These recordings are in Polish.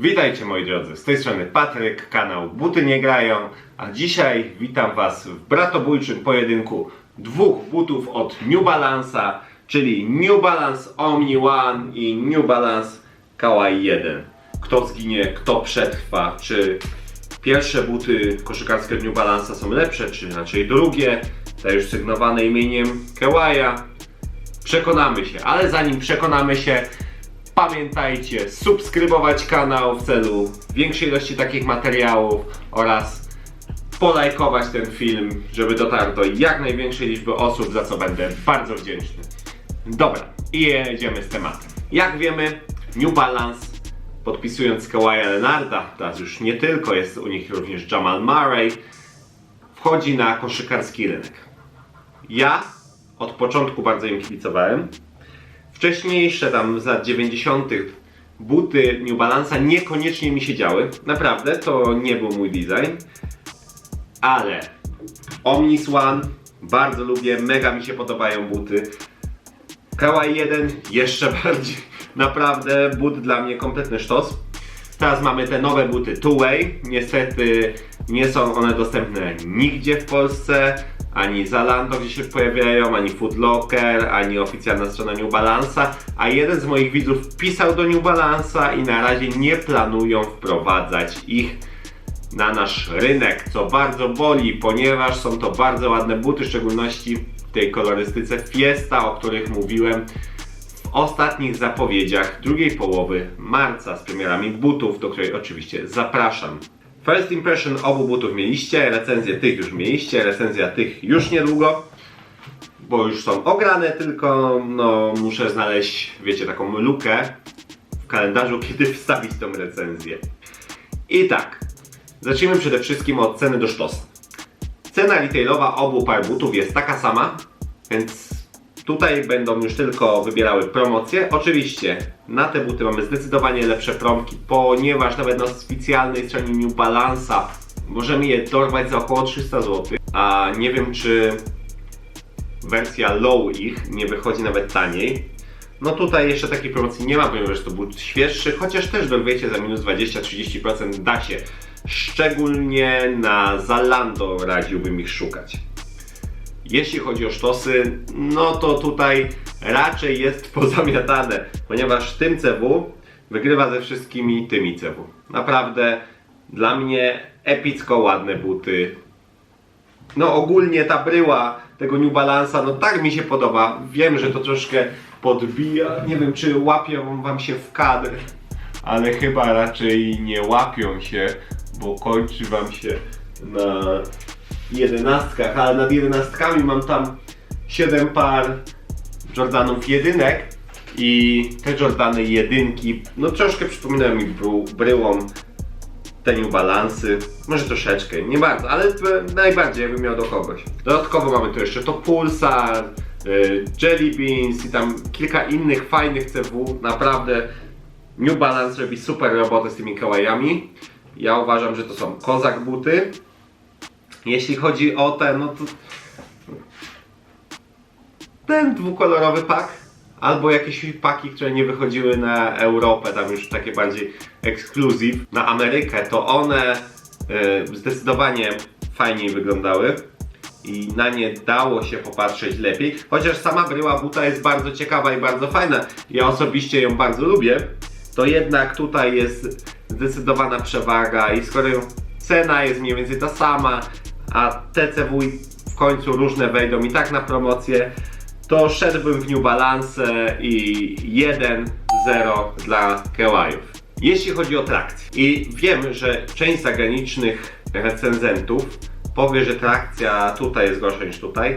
Witajcie moi drodzy, z tej strony Patryk, kanał Buty Nie Grają, a dzisiaj witam Was w bratobójczym pojedynku dwóch butów od New Balance'a, czyli New Balance Omni One i New Balance Kawaii 1. Kto zginie, kto przetrwa, czy pierwsze buty koszykarskie New Balance'a są lepsze, czy raczej drugie, te już sygnowane imieniem Kawai'a. Przekonamy się, ale zanim przekonamy się, pamiętajcie subskrybować kanał w celu większej ilości takich materiałów oraz polajkować ten film, żeby dotarł do jak największej liczby osób, za co będę bardzo wdzięczny. Dobra, i jedziemy z tematem. Jak wiemy, New Balance podpisując Kawaja Leonarda, teraz już nie tylko, jest u nich również Jamal Murray, wchodzi na koszykarski rynek. Ja od początku bardzo im kibicowałem. Wcześniejsze tam z lat 90. buty New Balance'a niekoniecznie mi się działy. Naprawdę, to nie był mój design. Ale Omnis One bardzo lubię, mega mi się podobają buty. Kawaii 1 jeszcze bardziej. Naprawdę but dla mnie kompletny sztos. Teraz mamy te nowe buty Two Way. Niestety nie są one dostępne nigdzie w Polsce. Ani Zalando, gdzie się pojawiają, ani Foot Locker, ani oficjalna strona New Balance'a. A jeden z moich widzów pisał do New Balance'a i na razie nie planują wprowadzać ich na nasz rynek, co bardzo boli, ponieważ są to bardzo ładne buty, w szczególności w tej kolorystyce Fiesta, o których mówiłem w ostatnich zapowiedziach drugiej połowy marca z premierami butów, do której oczywiście zapraszam. First impression obu butów mieliście, recenzję tych już mieliście, recenzja tych już niedługo, bo już są ograne, tylko no, muszę znaleźć, wiecie, taką lukę w kalendarzu, kiedy wstawić tą recenzję. I tak, zacznijmy przede wszystkim od ceny do sztosa. Cena retailowa obu par butów jest taka sama, więc tutaj będą już tylko wybierały promocje. Oczywiście na te buty mamy zdecydowanie lepsze promki, ponieważ nawet na specjalnej stronie New Balance'a możemy je dorwać za około 300 zł, a nie wiem czy wersja low ich nie wychodzi nawet taniej. No tutaj jeszcze takiej promocji nie ma, ponieważ to but świeższy, chociaż też dorwiecie za minus 20-30% da się. Szczególnie na Zalando radziłbym ich szukać. Jeśli chodzi o sztosy, no to tutaj raczej jest pozamiatane, ponieważ tym CW wygrywa ze wszystkimi tymi CW. Naprawdę dla mnie epicko ładne buty. No ogólnie ta bryła tego New Balance'a, no tak mi się podoba. Wiem, że to troszkę podbija, nie wiem czy łapią wam się w kadr, ale chyba raczej nie łapią się, bo kończy wam się na jedenastkach, ale nad jedenastkami mam tam 7 par Jordanów jedynek i te Jordany jedynki, no troszkę przypominają mi bryłą te New Balance'y, może troszeczkę, nie bardzo, ale najbardziej jakbym miał do kogoś. Dodatkowo mamy tu jeszcze to Pulsar, y, Jelly Beans i tam kilka innych fajnych CW, naprawdę New Balance robi super robotę z tymi kałajami. Ja uważam, że to są kozak buty. Jeśli chodzi o te, no to ten dwukolorowy pak, albo jakieś paki, które nie wychodziły na Europę, tam już takie bardziej ekskluzyw, na Amerykę, to one y, zdecydowanie fajniej wyglądały i na nie dało się popatrzeć lepiej, chociaż sama bryła buta jest bardzo ciekawa i bardzo fajna. Ja osobiście ją bardzo lubię, to jednak tutaj jest zdecydowana przewaga i skoro cena jest mniej więcej ta sama, a TCW w końcu różne wejdą i tak na promocję, to szedłbym w New Balance i 1-0 dla Kewajów. Jeśli chodzi o trakcję i wiem, że część zagranicznych recenzentów powie, że trakcja tutaj jest gorsza niż tutaj,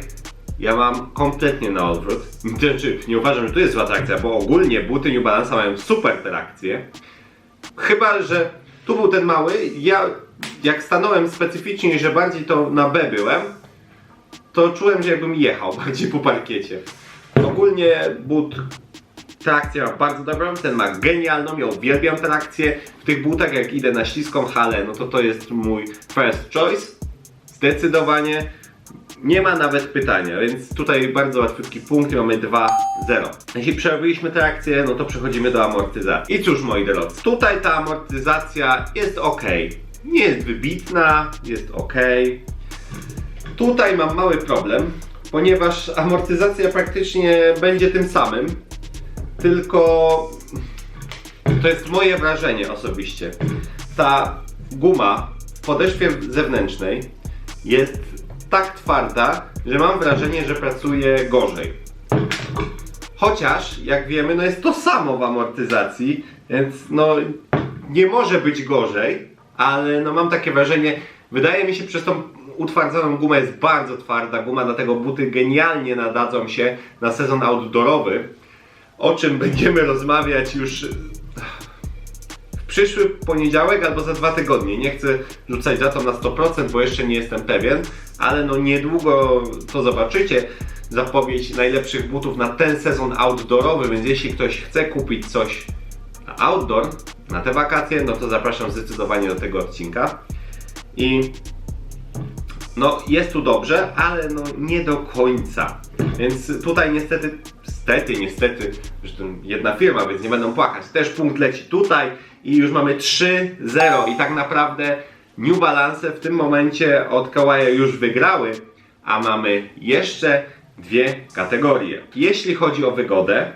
ja mam kompletnie na odwrót. Znaczy, nie uważam, że tu jest zła trakcja, bo ogólnie buty New Balance mają super trakcję. Chyba, że tu był ten mały, ja jak stanąłem specyficznie, że bardziej to na B byłem, to czułem, że jakbym jechał bardziej po parkiecie. Ogólnie but trakcję ma bardzo dobrą, ten ma genialną, ja uwielbiam trakcję. W tych butach jak idę na śliską halę, no to to jest mój first choice. Zdecydowanie. Nie ma nawet pytania, więc tutaj bardzo łatwiutki punkt mamy 2-0. Jeśli przerobiliśmy tę akcję, no to przechodzimy do amortyzacji. I cóż moi drodzy, tutaj ta amortyzacja jest ok. Nie jest wybitna, jest ok. Tutaj mam mały problem, ponieważ amortyzacja praktycznie będzie tym samym, tylko to jest moje wrażenie osobiście. Ta guma w podeszwie zewnętrznej jest tak twarda, że mam wrażenie, że pracuje gorzej. Chociaż, jak wiemy, no jest to samo w amortyzacji, więc no nie może być gorzej, ale no mam takie wrażenie, wydaje mi się przez tą utwardzoną gumę jest bardzo twarda guma, dlatego buty genialnie nadadzą się na sezon outdoorowy, o czym będziemy rozmawiać już w przyszły poniedziałek albo za dwa tygodnie. Nie chcę rzucać za to na 100%, bo jeszcze nie jestem pewien, ale no niedługo to zobaczycie. Zapowiedź najlepszych butów na ten sezon outdoorowy, więc jeśli ktoś chce kupić coś na outdoor, na te wakacje, no to zapraszam zdecydowanie do tego odcinka. I no jest tu dobrze, ale no nie do końca. Więc tutaj niestety, stety, niestety, zresztą jedna firma, więc nie będą płakać. Też punkt leci tutaj i już mamy 3-0 i tak naprawdę New Balance w tym momencie od Kawaja już wygrały, a mamy jeszcze dwie kategorie. Jeśli chodzi o wygodę,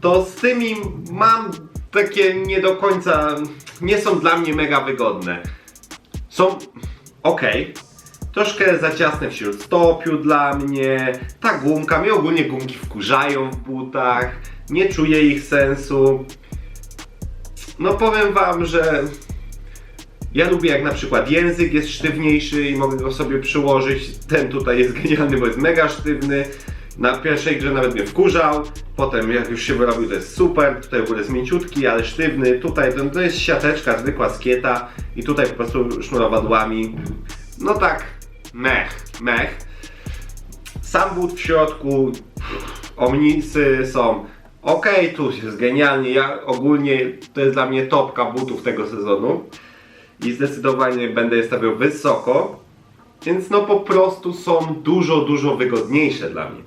to z tymi mam takie nie do końca, nie są dla mnie mega wygodne. Są ok, troszkę za ciasne wśród stopiu dla mnie, ta gumka, mnie ogólnie gumki wkurzają w butach, nie czuję ich sensu. No powiem wam, że ja lubię jak na przykład język jest sztywniejszy i mogę go sobie przyłożyć. Ten tutaj jest genialny, bo jest mega sztywny. Na pierwszej grze nawet mnie wkurzał, potem jak już się wyrobił to jest super, tutaj w ogóle jest mięciutki, ale sztywny, tutaj to, to jest siateczka zwykła skieta i tutaj po prostu sznurowadłami. No tak, mech, mech. Sam but w środku, omnicy są ok, tu jest genialnie, ja ogólnie to jest dla mnie topka butów tego sezonu i zdecydowanie będę je stawiał wysoko, więc no po prostu są dużo, dużo wygodniejsze dla mnie.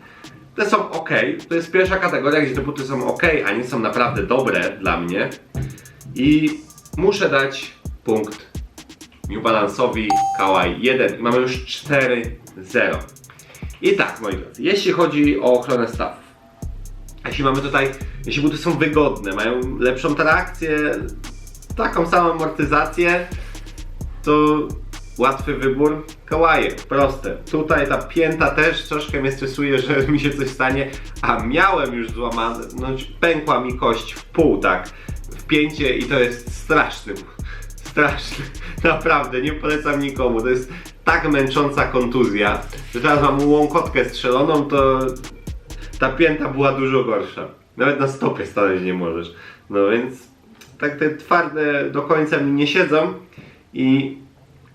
Te są ok, to jest pierwsza kategoria, gdzie te buty są ok, a nie są naprawdę dobre dla mnie. I muszę dać punkt New Balance'owi Kawai 1 i mamy już 4-0. I tak, moi drodzy, jeśli chodzi o ochronę stawów, jeśli mamy tutaj, jeśli buty są wygodne, mają lepszą trakcję, taką samą amortyzację, to łatwy wybór. Kawaje, proste. Tutaj ta pięta też troszkę mnie stresuje, że mi się coś stanie, a miałem już złamane, no pękła mi kość w pół, tak, w pięcie i to jest straszny, straszny, naprawdę, nie polecam nikomu, to jest tak męcząca kontuzja, że teraz mam łąkotkę strzeloną, to ta pięta była dużo gorsza. Nawet na stopie stanąć nie możesz. No więc tak te twarde do końca mi nie siedzą i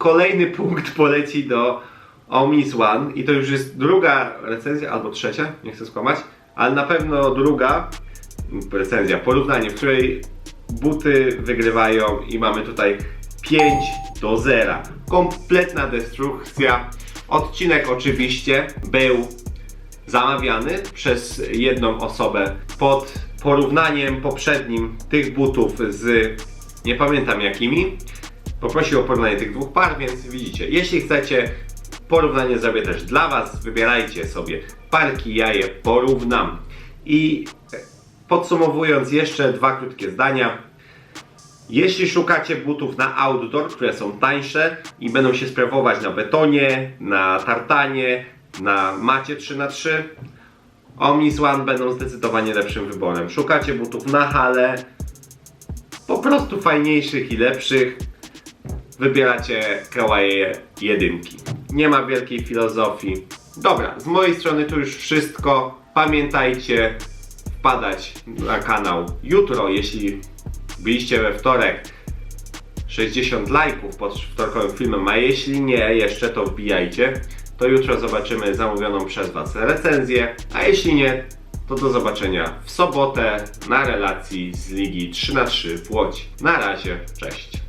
kolejny punkt poleci do Omnis One i to już jest druga recenzja albo trzecia, nie chcę skłamać, ale na pewno druga recenzja, porównanie, w której buty wygrywają i mamy tutaj 5 do 0. Kompletna destrukcja. Odcinek oczywiście był zamawiany przez jedną osobę pod porównaniem poprzednim tych butów z nie pamiętam jakimi. Poprosił o porównanie tych dwóch par, więc widzicie, jeśli chcecie, porównanie zrobię też dla Was. Wybierajcie sobie parki, ja je porównam. I podsumowując jeszcze dwa krótkie zdania. Jeśli szukacie butów na outdoor, które są tańsze i będą się sprawować na betonie, na tartanie, na macie 3x3, Omnis One będą zdecydowanie lepszym wyborem. Szukacie butów na hale, po prostu fajniejszych i lepszych, wybieracie Kawaii jedynki. Nie ma wielkiej filozofii. Dobra, z mojej strony to już wszystko. Pamiętajcie wpadać na kanał jutro, jeśli byliście we wtorek. 60 lajków pod wtorkowym filmem, a jeśli nie jeszcze, to wbijajcie. To jutro zobaczymy zamówioną przez Was recenzję, a jeśli nie, to do zobaczenia w sobotę na relacji z Ligi 3 na 3 w Łodzi. Na razie, cześć.